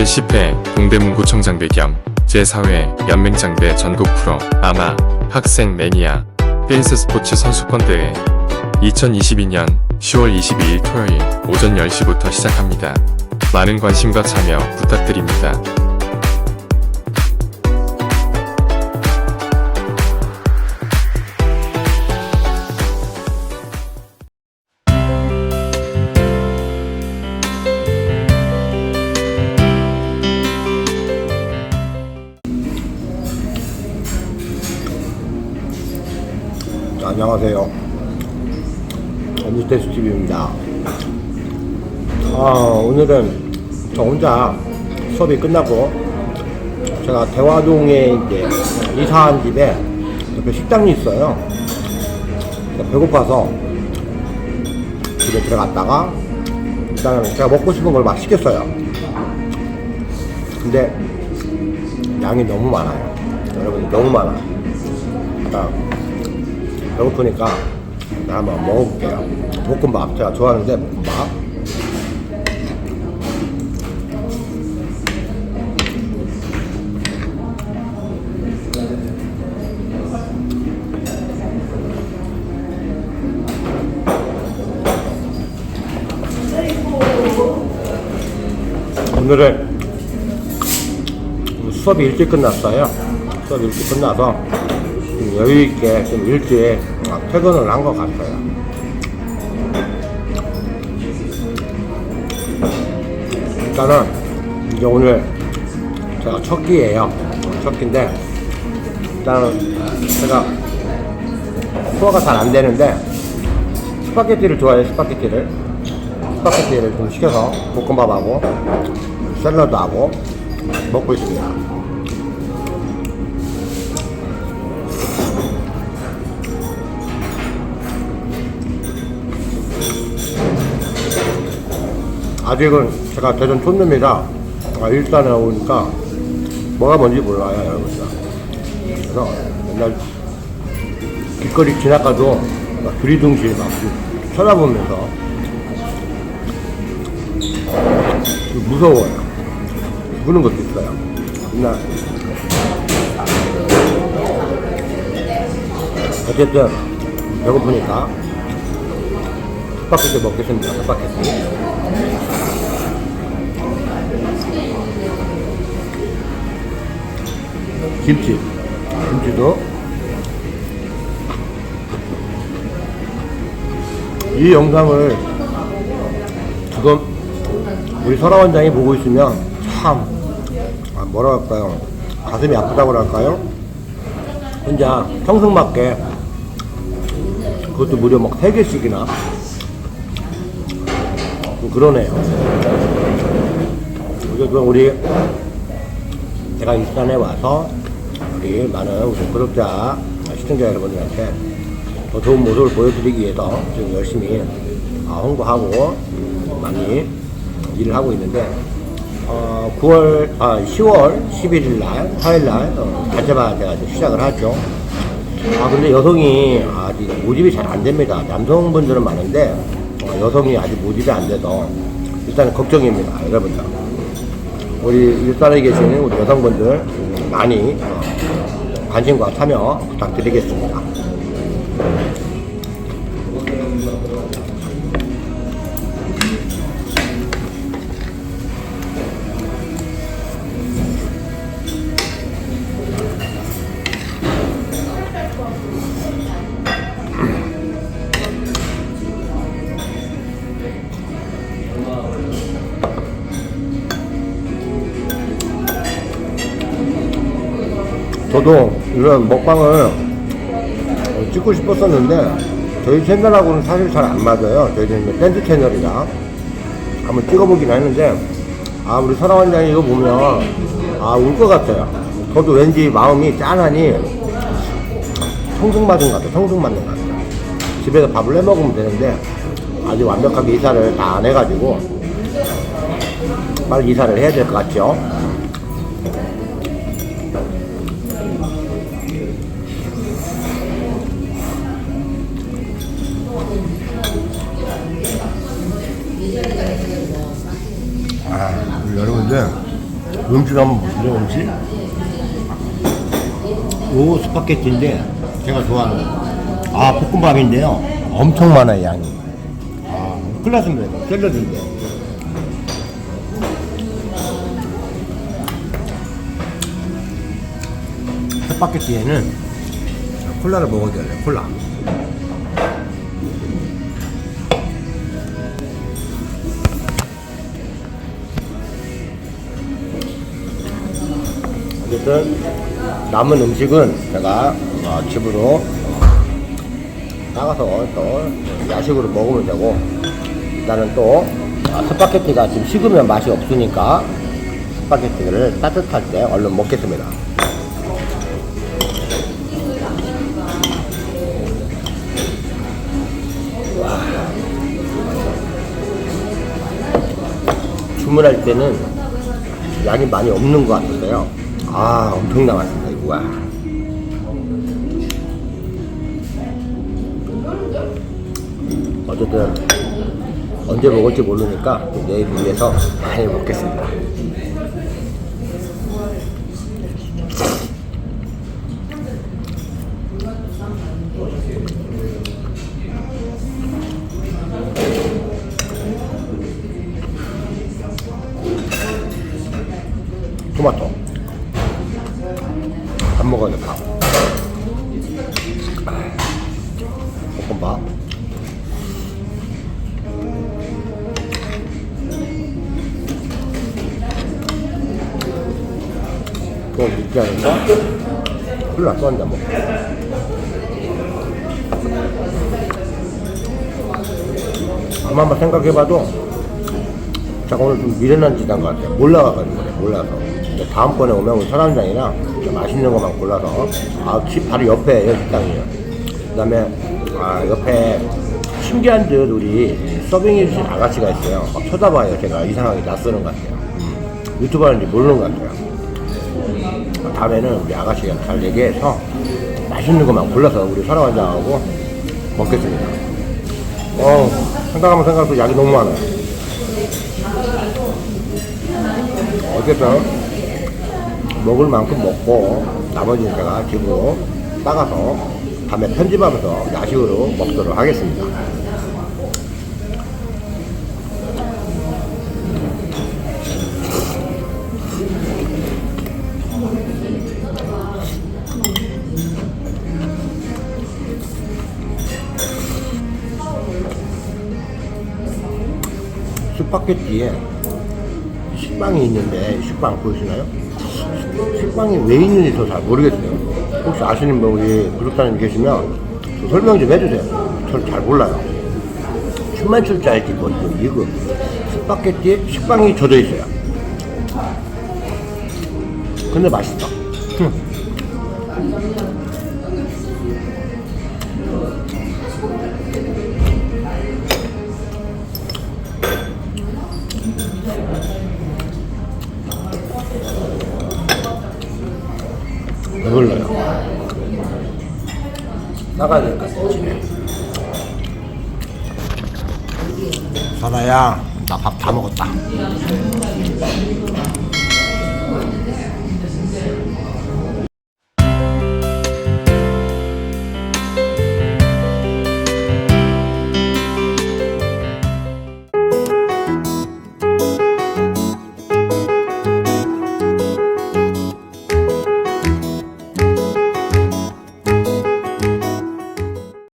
제10회 동대문구청장대 겸 제4회 연맹장대 전국 프로 아마 학생 매니아 댄스 스포츠 선수권 대회 2022년 10월 22일 토요일 오전 10시부터 시작합니다. 많은 관심과 참여 부탁드립니다. 안녕하세요. 뉴스테스 TV입니다. 아, 오늘은 저 혼자 수업이 끝나고 제가 대화동에 이제 이사한 집에 옆에 식당이 있어요. 배고파서 집에 들어갔다가 일단은 제가 먹고 싶은 걸 막 시켰어요. 근데 양이 너무 많아요. 여러분 너무 많아. 그러니까 배고프니까 나 한번 먹어볼게요. 볶음밥 제가 좋아하는데 볶음밥. 오늘은 수업이 일찍 끝났어요. 수업이 일찍 끝나서 좀 여유 있게 좀 일찍 퇴근을 한 것 같아요. 일단은 이제 오늘 제가 첫 끼예요. 첫 끼인데 일단은 제가 소화가 잘 안 되는데 스파게티를 좋아해요. 스파게티를 스파게티를 좀 시켜서 볶음밥하고 샐러드하고 먹고 있습니다. 아직은 제가 대전 촌놈이라 아, 일산에 오니까 뭐가 뭔지 몰라요 여러분들. 그래서 맨날 길거리 지나가도 막 두리둥실 막 쳐다보면서 좀 무서워요. 죽는 것도 있어요. 맨날. 어쨌든 배고프니까 스파게티 먹겠습니다. 스파게티 김치. 김치도. 이 영상을 지금 우리 설아 원장이 보고 있으면 참 아, 뭐라 할까요? 가슴이 아프다고 할까요? 혼자 청승맞게 그것도 무려 막 3개씩이나? 좀 그러네요. 우리 제가 일산에 와서 우리 많은 우리 구독자 시청자 여러분들한테 더 좋은 모습을 보여드리기 위해서 지금 열심히 어, 홍보하고 음, 많이 일을 하고 있는데 어, 9월 아 10월 11일 날 화요일 날 어, 단체반 제가 이제 시작을 하죠. 아 근데 여성이 아직 모집이 잘 안 됩니다. 남성분들은 많은데 어, 여성이 아직 모집이 안 돼서 일단은 걱정입니다, 여러분들. 우리 일산에 계시는 우리 여성분들 많이 어, 관심과 참여 부탁드리겠습니다. 저도 이런 먹방을 어, 찍고 싶었었는데 저희 채널하고는 사실 잘 안 맞아요. 저희는 댄스 채널이라 한번 찍어보긴 했는데 아 우리 설아 원장이 이거 보면 아 울 것 같아요. 저도 왠지 마음이 짠하니 청승 맞은 것 같아요. 청승 맞는 것 같아요. 집에서 밥을 해 먹으면 되는데 아직 완벽하게 이사를 다 안 해가지고 빨리 이사를 해야 될 것 같죠. 음식 한번 보시죠, 음식. 요 스파게티인데, 제가 좋아하는, 아, 볶음밥인데요. 엄청 많아요, 양이. 아, 큰일 났습니다. 샐러드인데. 스파게티에는 콜라를 먹어야 돼요, 콜라. 어쨌든 남은 음식은 제가 어, 집으로 나가서 또 야식으로 먹으면 되고 일단은 또 아, 스파게티가 지금 식으면 맛이 없으니까 스파게티를 따뜻할 때 얼른 먹겠습니다. 주문할 때는 양이 많이 없는 것 같은데요. 아, 엄청 남았습니다, 이거. 와. 어쨌든, 언제 먹을지 모르니까 내일 위해서 많이 먹겠습니다. 먹어야 돼, 밥. 아, 볶음밥. 그건 않을까? 큰일 났어, 한잔 뭐. 가만 한번 생각해봐도 제가 오늘 좀 미련한 짓 한 것 같아요. 몰라가지고 그래, 몰라서. 다음번에 오면 우리 좀 맛있는 것만 골라서, 아, 집 바로 옆에 식당이에요. 그 다음에, 아, 옆에 신기한 듯 우리 서빙해주신 아가씨가 있어요. 막 쳐다봐요. 제가 이상하게 낯서는 것 같아요. 음, 유튜브 하는지 모르는 것 같아요. 아, 다음에는 우리 아가씨가 잘 얘기해서 맛있는 것만 골라서 우리 사랑한장하고 먹겠습니다. 어, 생각하면 생각할수록 약이 너무 많아요. 어쨌든 먹을 만큼 먹고 나머지는 제가 집으로 따가서 밤에 편집하면서 야식으로 먹도록 하겠습니다. 스파게티에 식빵이 있는데 식빵 보이시나요? 식빵이 왜 있는지 저 잘 모르겠어요. 혹시 아시는 분 우리 구독자님 계시면 좀 설명 좀 해주세요. 저는 잘 몰라요. 춤만 출줄 알지 뭐 이거 스파게티에 식빵이 젖어 있어요. 근데 맛있어. 흠. 배불러요. 나가야 될것 같아, 집에. 사나야, 나 밥 다 먹었다.